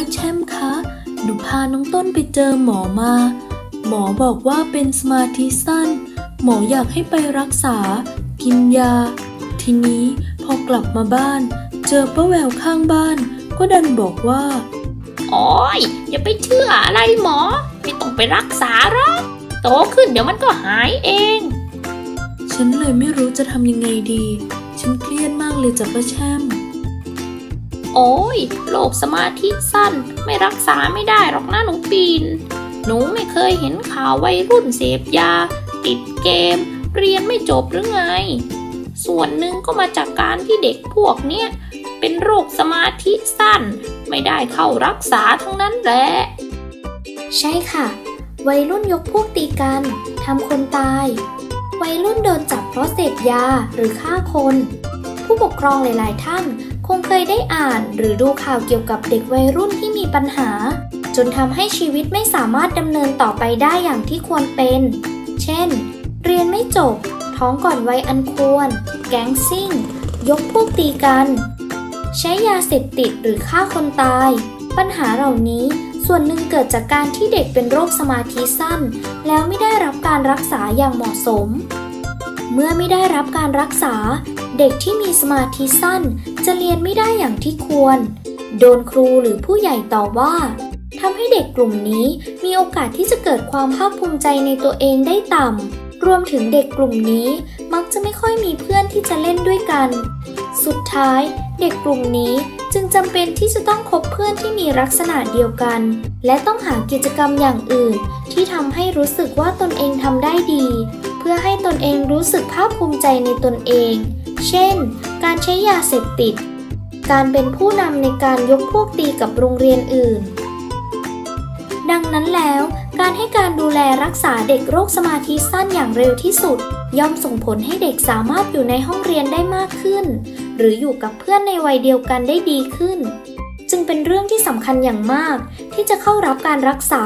ป้าแช่มคะ หนูพาน้องต้นไปเจอหมอมา หมอบอกว่าเป็นสมาธิสั้น หมออยากให้ไปรักษา กินยา ทีนี้พอกลับมาบ้าน เจอป้าแววข้างบ้าน ก็ดันบอกว่า โอ้ยอย่าไปเชื่ออะไรหมอ ไม่ต้องไปรักษาหรอกโตขึ้นเดี๋ยวมันก็หายเอง ฉันเลยไม่รู้จะทำยังไงดี ฉันเครียดมากเลยจ้ะป้าแช่ม โอ้ยโรคสมาธิสั้นไม่รักษาไม่ได้หรอกนะหนูปีน หนูไม่เคยเห็นข่าววัยรุ่นเสพยา ติดเกม เรียนไม่จบหรือไง ส่วนหนึ่งก็มาจากการที่เด็กพวกเนี้ยเป็นโรคสมาธิสั้น ไม่ได้เข้ารักษาทั้งนั้นแหละ ใช่ค่ะ วัยรุ่นยกพวกตีกันทำคนตาย วัยรุ่นโดนจับเพราะเสพยาหรือฆ่าคน ผู้ปกครองหลาย ๆ ท่าน คงเคยได้อ่านหรือดูข่าวเกี่ยวกับเด็กวัยรุ่นที่มีปัญหา จนทำให้ชีวิตไม่สามารถดำเนินต่อไปได้อย่างที่ควรเป็น เช่น เรียนไม่จบ ท้องก่อนวัยอันควร แก๊งซิ่ง ยกพวกตีกัน ใช้ยาเสพติดหรือฆ่าคนตาย ปัญหาเหล่านี้ส่วนหนึ่งเกิดจากการที่เด็กเป็นโรคสมาธิสั้น แล้วไม่ได้รับการรักษาอย่างเหมาะสม เมื่อไม่ได้รับการรักษา เด็กที่มีสมาธิสั้นจะเรียนไม่ได้อย่างที่ควร โดนครูหรือผู้ใหญ่ต่อว่าทำให้เด็กกลุ่มนี้มีโอกาสที่จะเกิดความภาคภูมิใจในตัวเองได้ต่ำ รวมถึงเด็กกลุ่มนี้มักจะไม่ค่อยมีเพื่อนที่จะเล่นด้วยกัน สุดท้ายเด็กกลุ่มนี้จึงจำเป็นที่จะต้องคบเพื่อนที่มีลักษณะเดียวกัน และต้องหากิจกรรมอย่างอื่น ที่ทำให้รู้สึกว่าตนเองทำได้ดี เพื่อให้ตนเองรู้สึกภาคภูมิใจในตนเอง เช่น การใช้ยาเสพติด การเป็นผู้นำในการยกพวกตีกับโรงเรียนอื่น ดังนั้นแล้วการให้การดูแลรักษาเด็กโรคสมาธิสั้นอย่างเร็วที่สุด ย่อมส่งผลให้เด็กสามารถอยู่ในห้องเรียนได้มากขึ้น หรืออยู่กับเพื่อนในวัยเดียวกันได้ดีขึ้น จึงเป็นเรื่องที่สำคัญอย่างมาก ที่จะเข้ารับการรักษา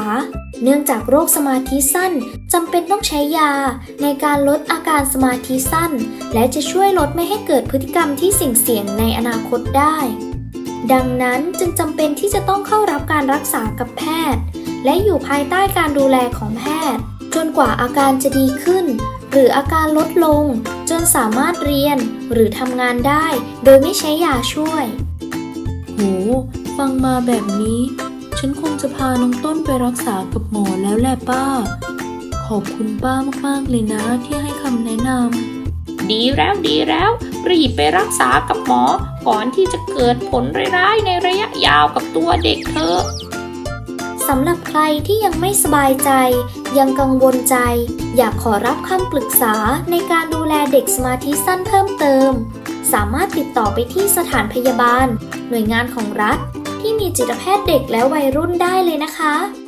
เนื่องจากโรคสมาธิสั้นจำเป็นต้องใช้ยา ในการลดอาการสมาธิสั้น และจะช่วยลดไม่ให้เกิดพฤติกรรมที่เสี่ยงในอนาคตได้ ดังนั้นจึงจำเป็นที่จะต้องเข้ารับการรักษากับแพทย์ และอยู่ภายใต้การดูแลของแพทย์ จนกว่าอาการจะดีขึ้น หรืออาการลดลง จนสามารถเรียนหรือทำงานได้ โดยไม่ใช้ยาช่วย โห ฟังมาแบบนี้ ฉันคงจะพาน้องต้นไปรักษากับหมอแล้วแหละป้า ขอบคุณป้ามากๆเลยนะที่ให้คำแนะนำ ดีแล้วดีแล้ว รีบไปรักษากับหมอ ก่อนที่จะเกิดผลร้ายๆในระยะยาวกับตัวเด็กเธอะสำหรับใครที่ยังไม่สบายใจ ยังกังวลใจ อยากขอรับคำปรึกษาในการดูแลเด็กสมาธิสั้นเพิ่มเติม สามารถติดต่อไปที่สถานพยาบาล หน่วยงานของรัฐ ที่มีจิตแพทย์เด็กและวัยรุ่นได้เลยนะคะ